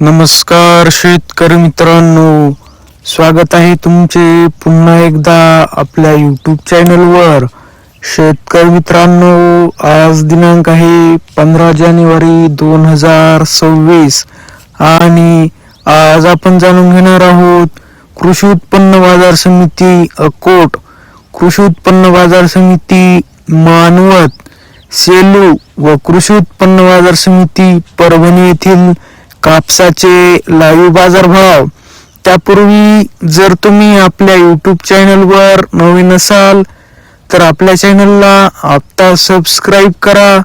नमस्कार शेतकरी मित्रांनो स्वागत आहे तुमचे पुन्हा एकदा आपल्या यूट्यूब चॅनलवर शेतकरी मित्रांनो आज दिनांक आहे पंधरा जानेवारी दोन हजार सव्वीस आणि आज आपण जाणून घेणार आहोत कृषी उत्पन्न बाजार समिती अकोट कृषी उत्पन्न बाजार समिती मानवत सेलू व कृषी उत्पन्न बाजार समिती परभणी येथील कापसाचे लाईव्ह बाजारभाव त्यापूर्वी जर तुम्ही आपल्या यूट्यूब चॅनलवर नवीन असाल तर आपल्या चॅनलला आत्ता सबस्क्राईब करा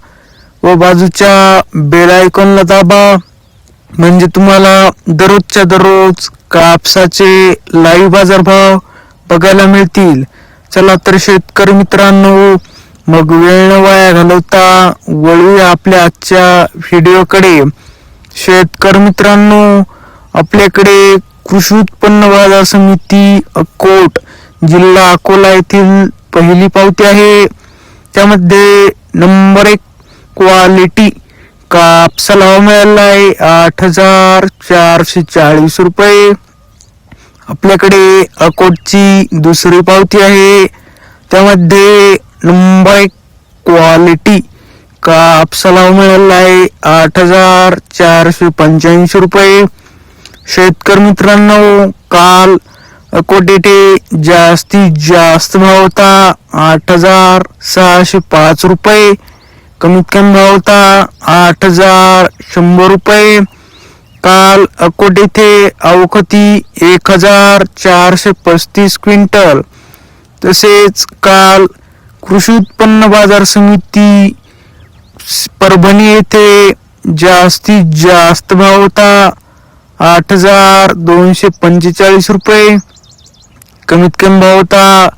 व बाजूच्या बेल आयकॉनला दाबा. म्हणजे तुम्हाला दररोजच्या दररोज कापसाचे लाईव्ह बाजारभाव बघायला मिळतील. चला तर शेतकरी मित्रांनो मग वेळ न वाया घालवता वळूया आपल्या आजच्या व्हिडिओकडे शेतकरी मित्रांनो आपल्याकडे कृषी उत्पन्न बाजार समिती अकोट जिल्हा अकोला येथील पहिली पावती आहे. त्यामध्ये नंबर एक क्वालिटी कापसाला हवा मिळाला आहे आठ हजार चारशे चाळीस रुपये. आपल्याकडे अकोटची दुसरी पावती आहे. त्यामध्ये नंबर एक क्वालिटी कापसाला भाव मिळाला आहे आठ हजार चारशे पंच्याऐंशी रुपये. शेतकरी मित्रांनो काल अकोट जास्तीत जास्त भाव होता. आठ हजार सहाशे पाच रुपये. कमीत कमी भाव होता आठ हजार शंभर रुपये. काल अकोट येथे अवखती एक हजार चारशे पस्तीस क्विंटल. तसेच काल कृषी उत्पन्न बाजार समिती परभणी येथे जास्तीत जास्त भाव होता. आठ हजार दोनशे पंचेचाळीस रुपये. कमीत कमी भाव होता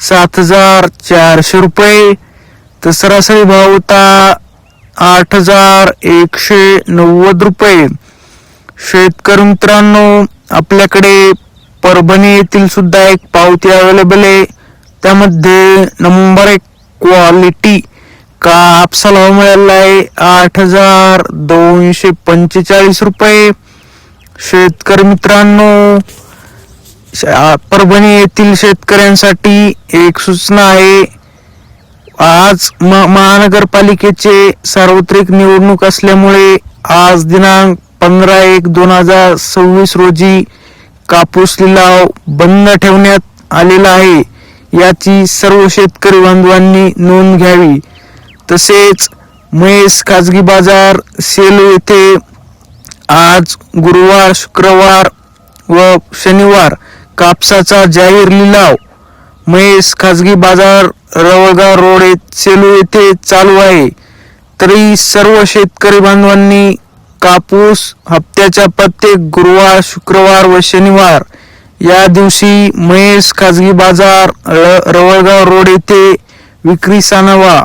सात हजार चारशे रुपये. तर सरासरी भाव होता आठ हजार एकशे नव्वद रुपये. शेतकरी मित्रांनो आपल्याकडे परभणी येथील सुद्धा एक पावती अवेलेबल आहे. त्यामध्ये नंबर एक क्वालिटी कापसाला भाव मिळाला आहे? आठ हजार दोनशे पंचेचाळीस रुपये. शेतकरी मित्रांनो परभणी येथील शेतकऱ्यांसाठी एक सूचना आहे. आज म- महानगरपालिकेचे सार्वत्रिक निवडणूक असल्यामुळे आज दिनांक पंधरा एक दोन हजार सव्वीस रोजी कापूस लिलाव बंद ठेवण्यात आलेला आहे. याची सर्व शेतकरी बांधवांनी नोंद घ्यावी. तसेच महेश खाजगी बाजार सेलू येथे आज गुरुवार शुक्रवार व शनिवार कापसाचा जाहीर लिलाव. महेश खाजगी बाजार रवळगाव रोड सेलू येथे चालू आहे. तरी सर्व शेतकरी बांधवांनी कापूस हप्त्याच्या प्रत्येक गुरुवार शुक्रवार व शनिवार या दिवशी महेश खाजगी बाजार र- रवळगाव रोड येथे विक्री साणावा.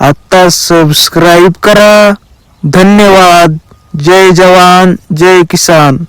आत्ता सबस्क्राईब करा. धन्यवाद. जय जवान जय किसान.